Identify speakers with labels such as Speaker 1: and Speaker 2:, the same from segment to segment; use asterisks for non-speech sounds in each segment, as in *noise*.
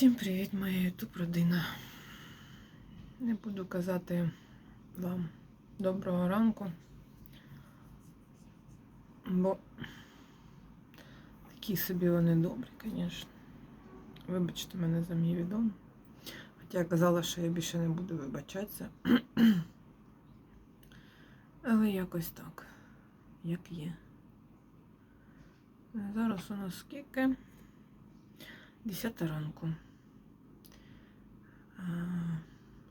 Speaker 1: Всім привіт, моя ютуб родина. Не буду казати вам доброго ранку, бо такі собі вони добрі, звісно. Вибачте мене за мій відом. Хоча я казала, що я більше не буду вибачатися. *clears throat* Але якось так, як є. Зараз у нас скільки? 10 ранку.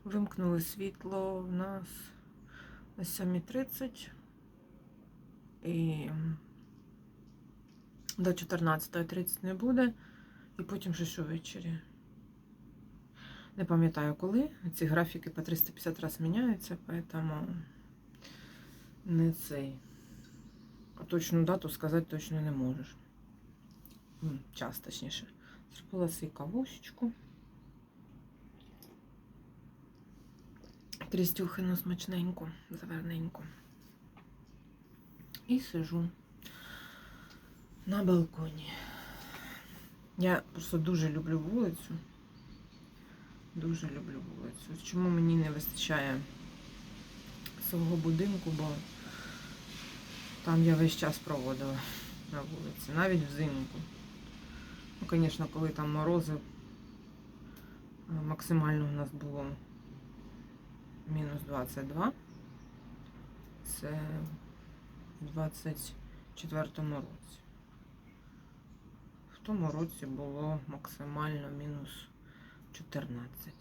Speaker 1: Вимкнули світло в нас о 7.30 і до 14.30 не буде, і потім ще що ввечері. Не пам'ятаю коли. Ці графіки по 350 разів міняються, поэтому не цей. Точну дату сказати точно не можеш. Час точніше. Зробила свій кавусечку. Крістюхину смачненьку, заверненьку. І сижу на балконі. Я просто дуже люблю вулицю. Дуже люблю вулицю. Чому мені не вистачає свого будинку, бо там я весь час проводила на вулиці, навіть взимку. Ну, звісно, коли там морози, е, максимально у нас було мінус 22. Це в 24-му році. В тому році було максимально мінус 14.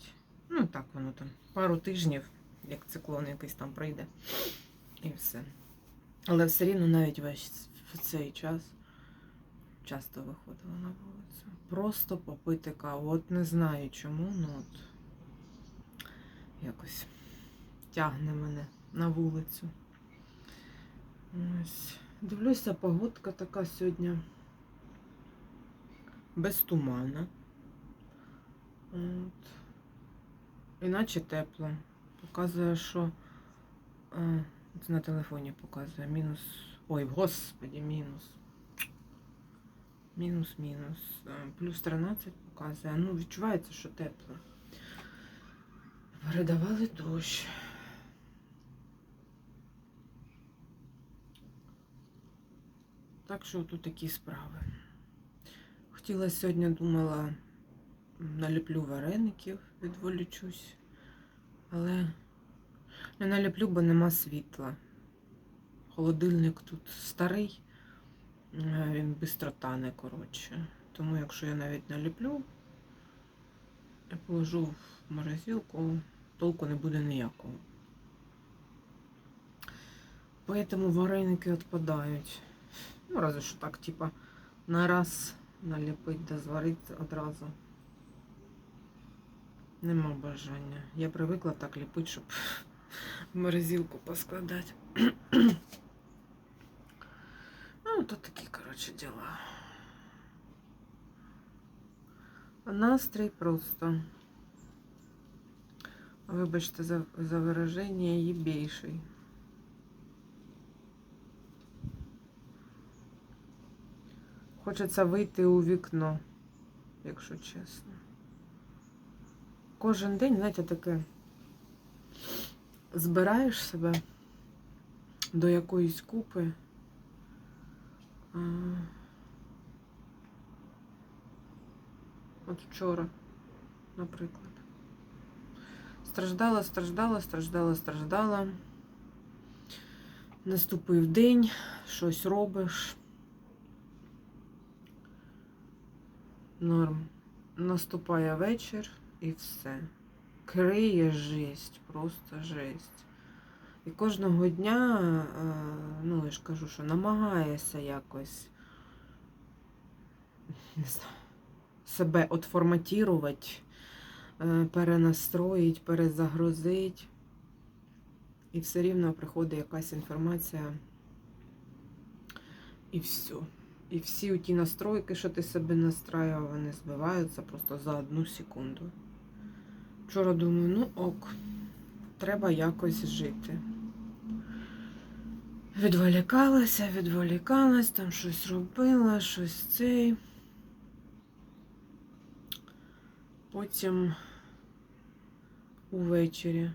Speaker 1: Ну, так воно там. Пару тижнів, як циклон якийсь там прийде. І все. Але все рівно навіть весь в цей час часто виходила на вулицю. Просто попити каву. От не знаю чому, ну от якось тягне мене на вулицю. Ось. Дивлюся, погодка така сьогодні без тумана. От. Іначе тепло. Показує, що а, це на телефоні показує мінус. Ой, господі, мінус. Мінус-мінус. Е, Плюс 13 показує. Ну, відчувається, що тепло. Передавали дощ. Так що тут такі справи. Хотіла сьогодні, думала, наліплю вареників, відволічусь. Але не наліплю, бо нема світла. Холодильник тут старий. Е, Він швидко тане, коротше. Тому якщо я навіть наліплю, я положу в морозилку, толку не буде ніякого. Поэтому вареники відпадають. Ну, разве що так, типа, на раз наліпить да зварити одразу. Нема бажання. Я привикла так ліпити, щоб *laughs* в морозилку поскладати. *clears throat* Ну, то такі, коротше, діла. А настрій просто. Вибачте за, за вираження їбейший. Хочеться вийти у вікно, якщо чесно. Кожен день, знаєте, таке збираєш себе до якоїсь купи. От вчора, наприклад. Страждала, страждала, страждала, страждала. Наступив день, щось робиш. Норм. Наступає вечір і все. Криє жесть, просто жесть. І кожного дня, е, ну я ж кажу, що намагаєшся якось не знаю, себе отформатувати, е, перенастроїть, перезагрузити. І все рівно приходить якась інформація. І все. І всі ті настройки, що ти себе настраював, вони збиваються просто за одну секунду. Вчора думаю, ну ок, треба якось жити. Відволікалася, відволікалась, там щось робила, щось цей. Потім увечері.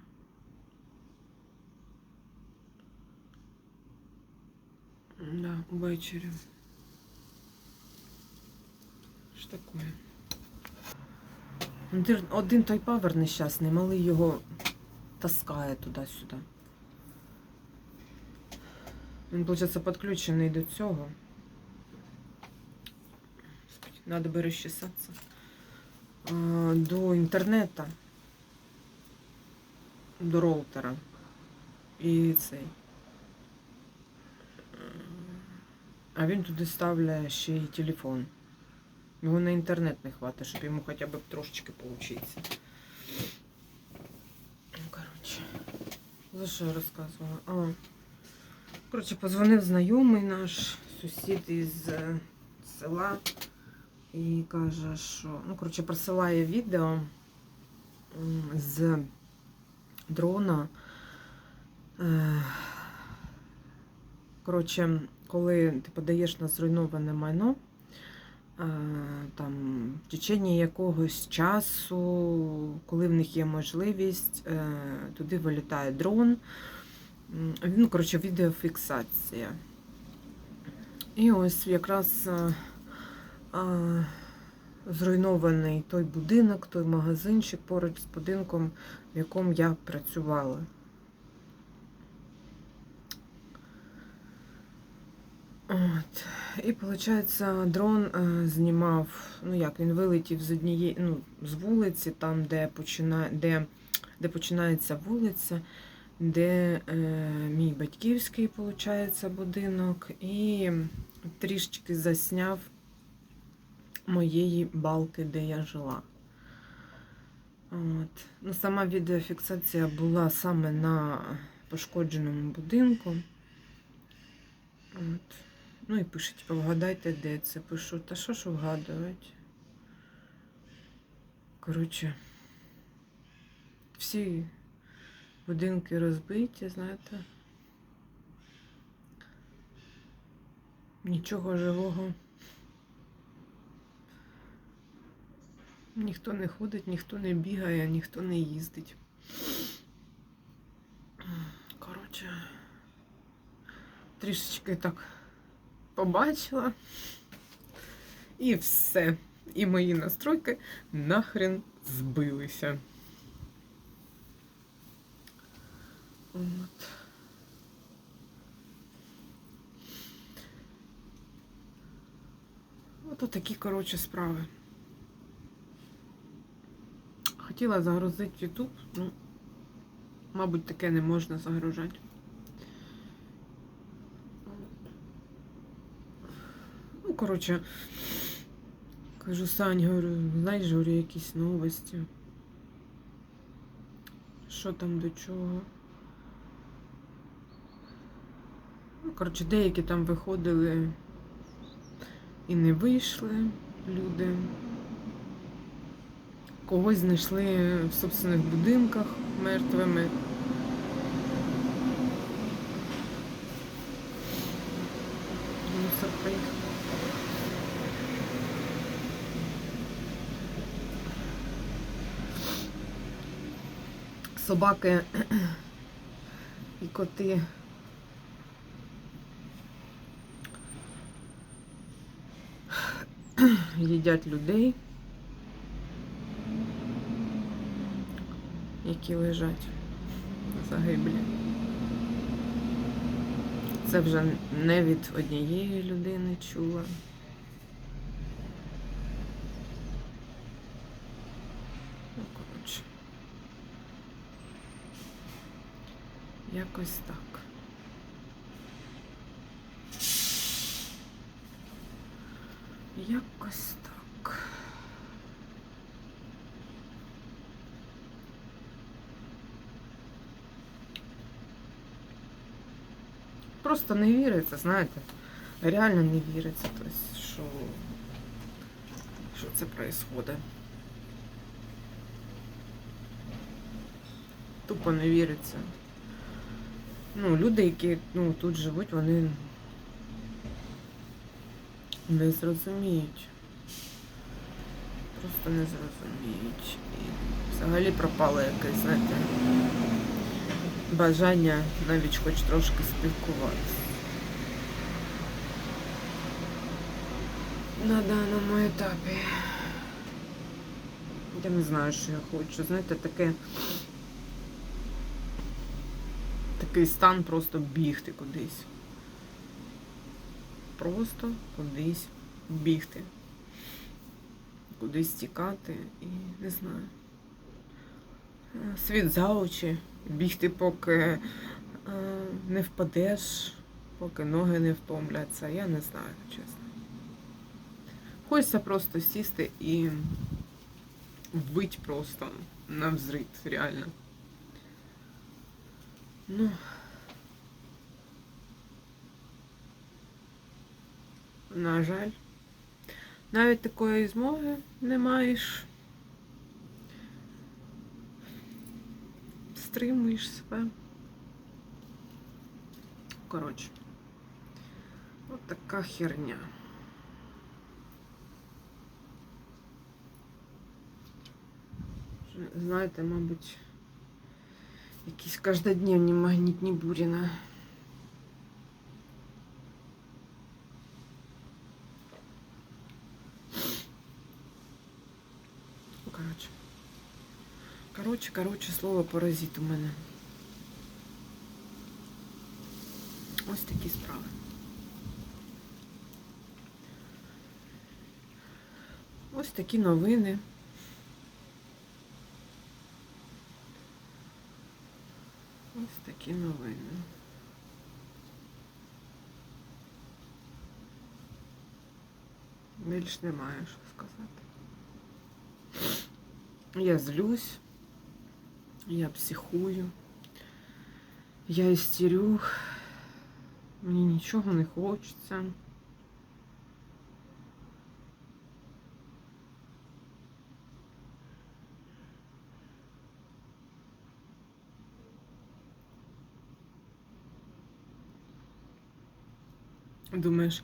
Speaker 1: Да, увечері. Що таке? Ну, ж Один той павер нещасний, малий його таскає туди-сюди. Він, виходить, підключений до цього. Надо би розчесатися. До інтернету. До роутера. І цей. А він туди ставляє ще й телефон. Його на інтернет не хватить, щоб йому хоча б трошечки поучитися. Ну, коротше. За що я розказувала? А. Коротше, позвонив знайомий наш сусід із е, села і каже, що. Ну, коротше, присилає відео з дрона. Е, Коротше, коли ти подаєш на зруйноване майно, там в течение якогось часу, коли в них є можливість, е, туди вилітає дрон. М, Ну, коротше, відеофіксація. І ось якраз е, е, зруйнований той будинок, той магазинчик поруч з будинком, в якому я працювала. От. І виходить, дрон е, знімав, ну як він вилетів з однієї, ну, з вулиці, там, де, почина, де, де починається вулиця, де е, мій батьківський, виходить, будинок, і трішечки засняв моєї балки, де я жила. От. Ну, сама відеофіксація була саме на пошкодженому будинку. От. Ну і пишуть, типу, вгадайте, де це пишу. Та що ж вгадувати? Коротше, всі будинки розбиті, знаєте. Нічого живого. Ніхто не ходить, ніхто не бігає, ніхто не їздить. Коротше, трішечки так побачила. І все. І мої настройки нахрен збилися. От. Ото такі, коротше, справи. Хотіла загрузити YouTube, ну, мабуть, таке не можна загружати. Ну, коротше, кажу, Сань, говорю, знаєш, говорю, якісь новості. Що там до чого? Ну, коротше, деякі там виходили і не вийшли люди. Когось знайшли в собственних будинках мертвими. Собаки і коти. Їдять людей. які лежать загиблі. Це вже не від однієї людини чула. Ну, коротше. Якось так. Якось так. Просто не віриться, знаєте. Реально не віриться, тобто, що, що це відбувається. Тупо не віриться. Ну, люди, які ну, тут живуть, вони не зрозуміють, просто не зрозуміють. І взагалі пропало якесь, знаєте, бажання навіть хоч трошки спілкуватися. На даному етапі. Я не знаю, що я хочу. Знаєте, таке. Такий стан просто бігти кудись. Просто кудись бігти. Кудись тікати і не знаю. Е, Світ за очі, бігти, поки е, не впадеш, поки ноги не втомляться. Я не знаю, чесно. Хочеться просто сісти і вить просто на взрит, реально. Ну. На жаль. Навіть такої змоги не маєш. Стримуєш себе. Коротше. От така херня. Знаєте, мабуть, якісь каждодневні магнітні бурі на Коротше. Коротше, коротше, слово паразит у мене. Ось такі справи. Ось такі новини. Ось такі новини. Більш немає що сказати. Я злюсь, я психую, я істерю, мені нічого не хочеться. Думаєш,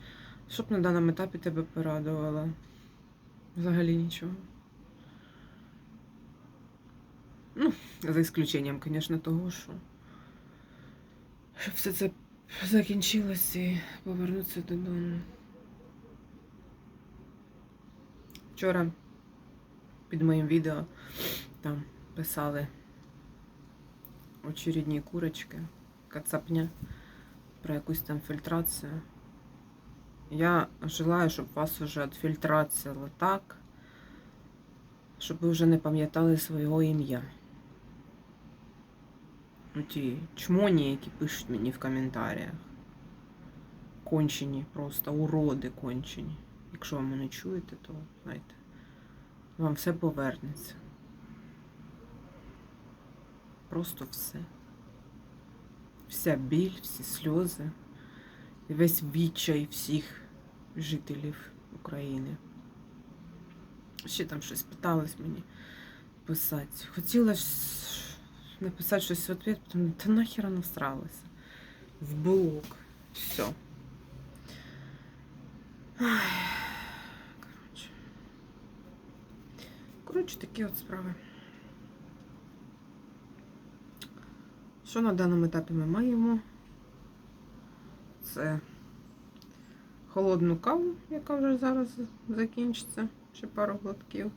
Speaker 1: що б на даному етапі тебе порадувало? Взагалі нічого. Ну, за исключением, звісно, того, що щоб все це закінчилось і повернутися додому. Вчора під моїм відео там писали очередні курочки, кацапня про якусь там фільтрацію. Я желаю, щоб вас уже відфільтрація так, щоб ви вже не пам'ятали свого ім'я. Ну, ті чмоні, які пишуть мені в коментарях. Кончені, просто уроди кончені. Якщо ви мене чуєте, то знаєте, вам все повернеться. Просто все. Вся біль, всі сльози, і весь відчай всіх жителів України. Ще там щось питалось мені писати. Хотіла ж написати щось в ответ, потім та нахер вона всралася. В блок. Все. Коротше, такі от справи. Що на даному етапі ми маємо? Це холодну каву, яка вже зараз закінчиться. Ще пару глотків.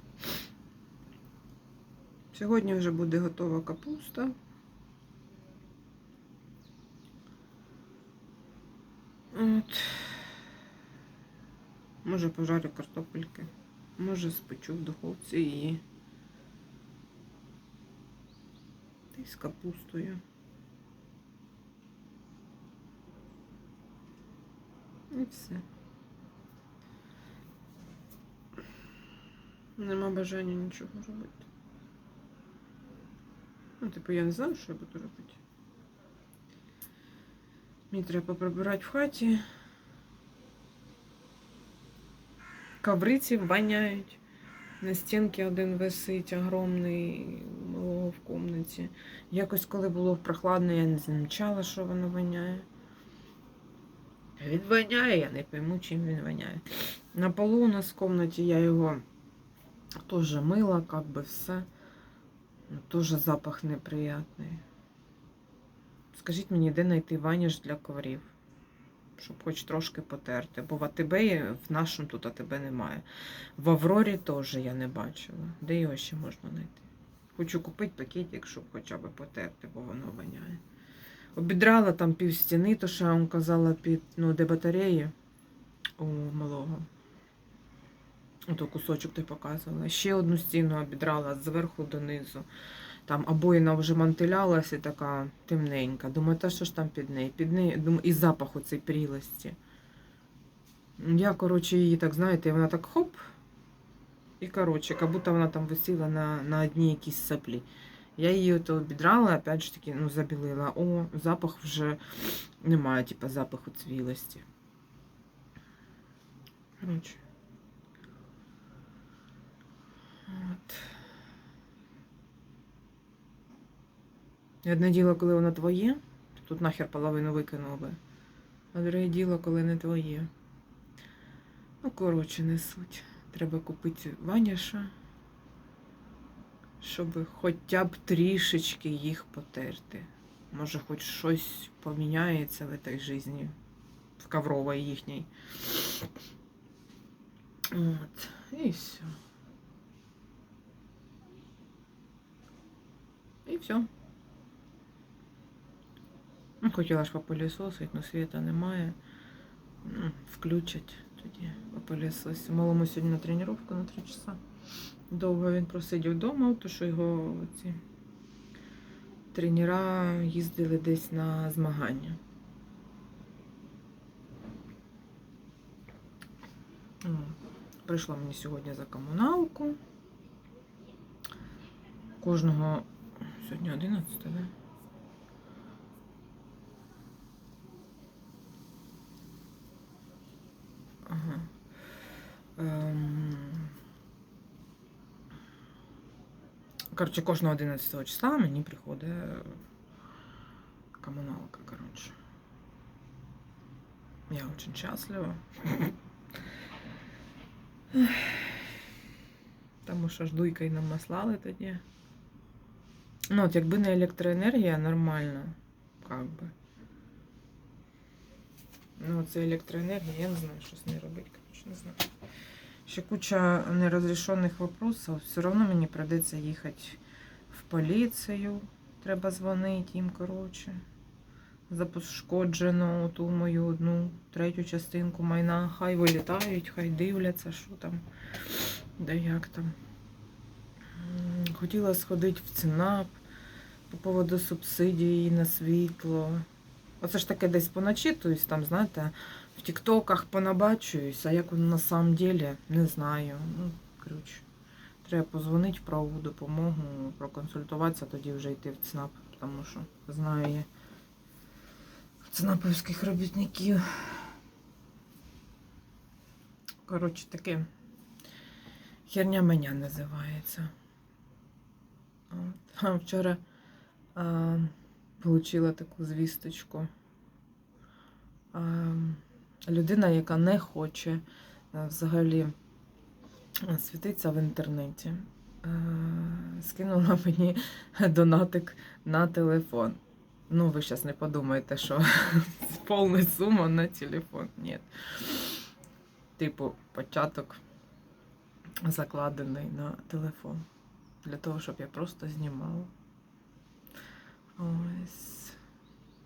Speaker 1: Сьогодні вже буде готова капуста. От. Може пожарю картопельки. Може спечу в духовці її. Та й з капустою. І все. Нема бажання нічого робити. Ну, типу, я не знаю, що я буду робити. Мені треба прибирати в хаті. Ковриці воняють. На стінці один висить огромний в кімнаті. Якось, коли було прохладно, я не замічала, що воно воняє. Він воняє, я не пойму, чим він воняє. На полу у нас в кімнаті я його Тоже мыло, как бы все. Ну, Тоже запах неприятний. Скажіть мені, де знайти ваніш для коврів? Щоб хоч трошки потерти. Бо в АТБ є, в нашому тут АТБ немає. В Аврорі теж я не бачила. Де його ще можна знайти? Хочу купити пакетик, щоб хоча б потерти, бо воно воняє. Обідрала там пів стіни, то що я вам казала під ну, де батареї у малого. Ото кусочок ти показувала. Ще одну стіну обідрала зверху донизу. Там обоїна вже мантилялася така темненька. Думаю, та що ж там під нею? Під нею думаю, і запах оцей прілості. Я, коротше, її так, знаєте, вона так хоп. І, коротше, як будто вона там висіла на, на одній якійсь саплі. Я її ото обідрала, опять ж таки, ну, забілила. О, запах вже немає, типу, запаху цвілості. Коротше. От. І Одне діло, коли воно твоє, то тут нахер половину викинув би. А друге діло, коли не твоє. Ну, коротше, не суть. Треба купити ваніша, щоб хоча б трішечки їх потерти. Може, хоч щось поміняється в цій житті, в ковровій їхній. От, і все. І все. Ну, хотіла ж попилісосити, але світа немає. Ну, включать тоді попилісосити. Малому сьогодні на тренування на 3 часа. Довго він просидів вдома, тому що його ці тренера їздили десь на змагання. М, Прийшла мені сьогодні за комуналку. Кожного сьогодні 11, так? Да? Ага. Ем... Коротше, кожного 11 числа мені приходить комуналка, коротше. Я очень щаслива. Тому що ж дуйка й нам наслали тоді. Ну, от якби не електроенергія, нормально, как би. Ну, це електроенергія, я не знаю, що з нею робити, коротше, не знаю. Ще куча нерозрішених вопросів. Все одно мені прийдеться їхати в поліцію. Треба дзвонити їм, коротше. За пошкоджену ту мою одну третю частинку майна. Хай вилітають, хай дивляться, що там, де як там. Хотіла сходити в ЦНАП по поводу субсидії на світло. Оце ж таке десь поначитуюсь, там, знаєте, в тіктоках понабачуюсь, а як воно на самом деле, не знаю. Ну, коротше, треба позвонити в правову допомогу, проконсультуватися, тоді вже йти в ЦНАП, тому що знаю я ЦНАПівських робітників. Коротше, таке херня мене називається. От. А вчора а, таку звісточку. А, людина, яка не хоче взагалі а, світитися в інтернеті, скинула *laughs* мені донатик на телефон. Ну, ви зараз не подумайте, що *laughs* повна сума на телефон. Ні. Типу, початок закладений на телефон. Для того, щоб я просто знімала. Ось.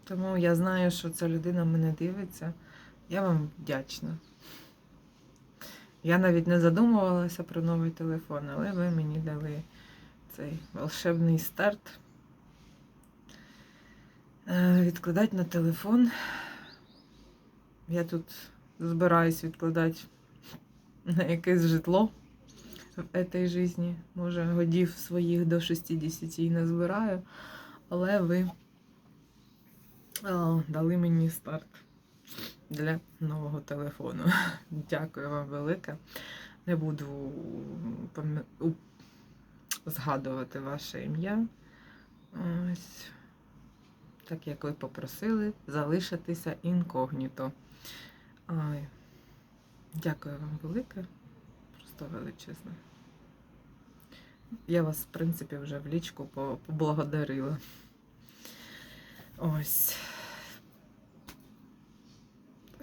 Speaker 1: Тому я знаю, що ця людина мене дивиться. Я вам вдячна. Я навіть не задумувалася про новий телефон, але ви мені дали цей волшебний старт. Е, Відкладати на телефон. Я тут збираюсь відкладати на якесь житло в цій житті. Може, годів своїх до 60 і не збираю. Але ви а, дали мені старт для нового телефону. *laughs* Дякую вам велике. Не буду згадувати ваше ім'я. Ось. Так як ви попросили залишитися інкогніто. Дякую вам велике. Просто величезне. Я вас, в принципі, вже в лічку поблагодарила. Ось.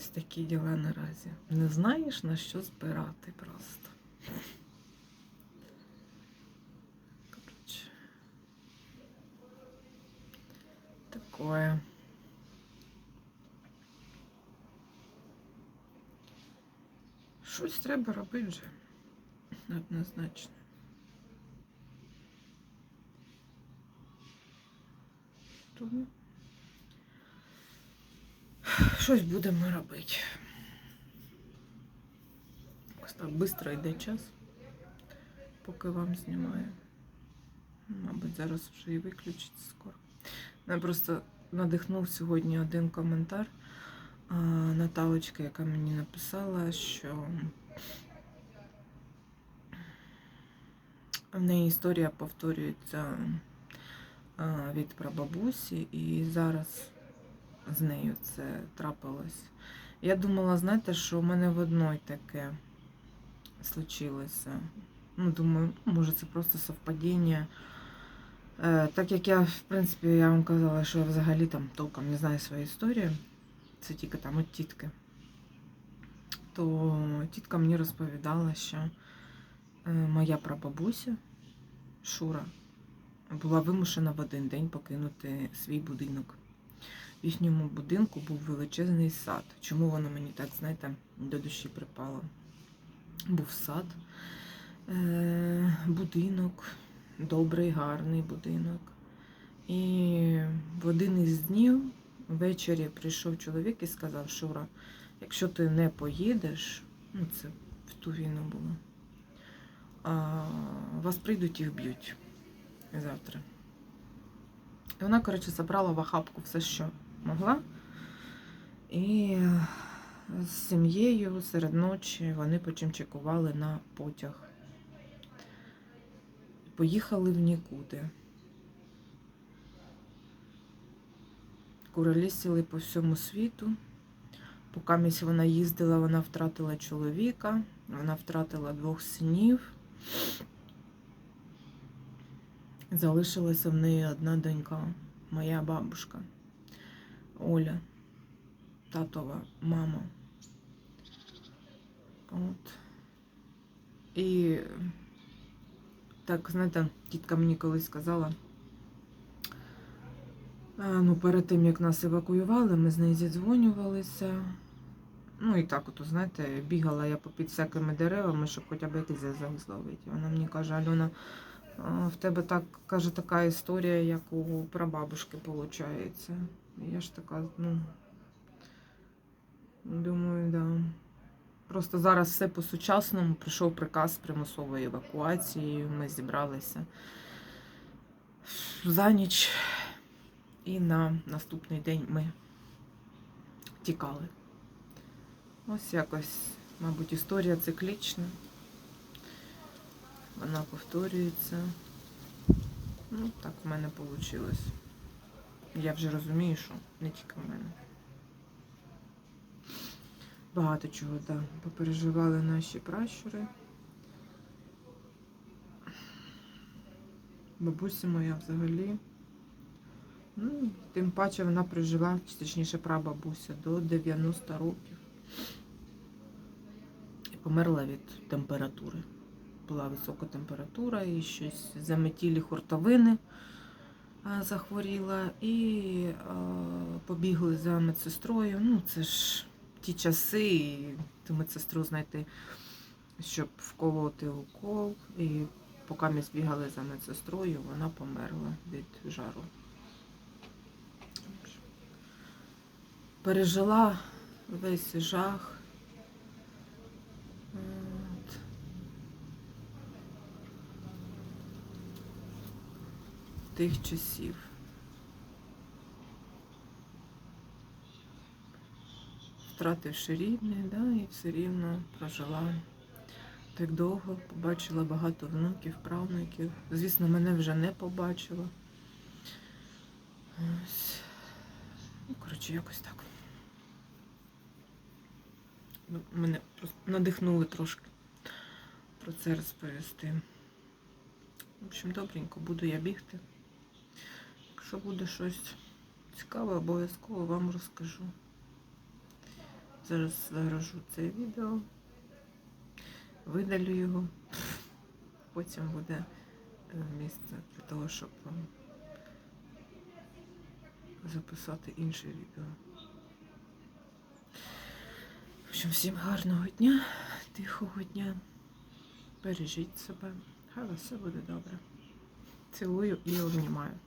Speaker 1: Ось такі діла наразі. Не знаєш, на що збирати просто. Такое. Щось треба робити вже. Однозначно. Тому щось будемо робити. Ось так швидко йде час, поки вам знімаю. Мабуть, зараз вже і виключиться скоро. Мене просто надихнув сьогодні один коментар Наталочки, яка мені написала, що в неї історія повторюється від прабабусі, і зараз з нею це трапилось. Я думала, знаєте, що у мене в одной таке случилося. Ну, думаю, може це просто совпадіння. Е, так як я, в принципі, я вам казала, що я взагалі там толком не знаю свої історії, це тільки там от тітки, то тітка мені розповідала, що е, моя прабабуся Шура була вимушена в один день покинути свій будинок. Їхньому будинку був величезний сад. Чому воно мені так, знаєте, до душі припало? Був сад, е, будинок, добрий, гарний будинок. І в один із днів ввечері прийшов чоловік і сказав, Шура, якщо ти не поїдеш, ну це в ту війну було, а, вас прийдуть і вб'ють завтра. І вона, коротше, забрала в охапку все, що могла. І з сім'єю серед ночі вони почимчикували на потяг. Поїхали в нікуди. Куролісили по всьому світу. Поки вона їздила, вона втратила чоловіка, вона втратила двох синів. Залишилася в неї одна донька, моя бабушка Оля, татова мама. От. І так, знаєте, тітка мені колись сказала. Ну, перед тим, як нас евакуювали, ми з нею зідзвонювалися. Ну і так, от, знаєте, бігала я попід всякими деревами, щоб хоча б якийсь зв'язок зловити. Вона мені каже, Альона, в тебе так каже така історія, як у прабабушки, виходить. Я ж така, ну думаю, да. Просто зараз все по-сучасному. Прийшов приказ примусової евакуації. Ми зібралися за ніч, і на наступний день ми тікали. Ось якось, мабуть, історія циклічна. Вона повторюється. Ну, так в мене вийшло. Я вже розумію, що не тільки в мене. Багато чого, так, попереживали наші пращури. Бабуся моя взагалі. Ну, тим паче вона прожила, точніше прабабуся, до 90 років. І померла від температури. Була висока температура і щось заметілі хуртовини захворіла і а, побігли за медсестрою. Ну, це ж ті часи, і ту медсестру знайти, щоб вколоти укол. І поки ми збігали за медсестрою, вона померла від жару. Пережила весь жах. От. Тих часів. Втративши рідне, да, і все рівно прожила так довго, побачила багато внуків, правнуків. Звісно, мене вже не побачила. Ось. Ну, коротше, якось так. Ну, Мене просто надихнули трошки про це розповісти. В общем, добренько, буду я бігти. Якщо буде щось цікаве, обов'язково вам розкажу. Зараз загружу це відео, видалю його. Потім буде е, місце для того, щоб записати інше відео. В общем, всім гарного дня, тихого дня. Бережіть себе. Хай все буде добре. Цілую і обнімаю.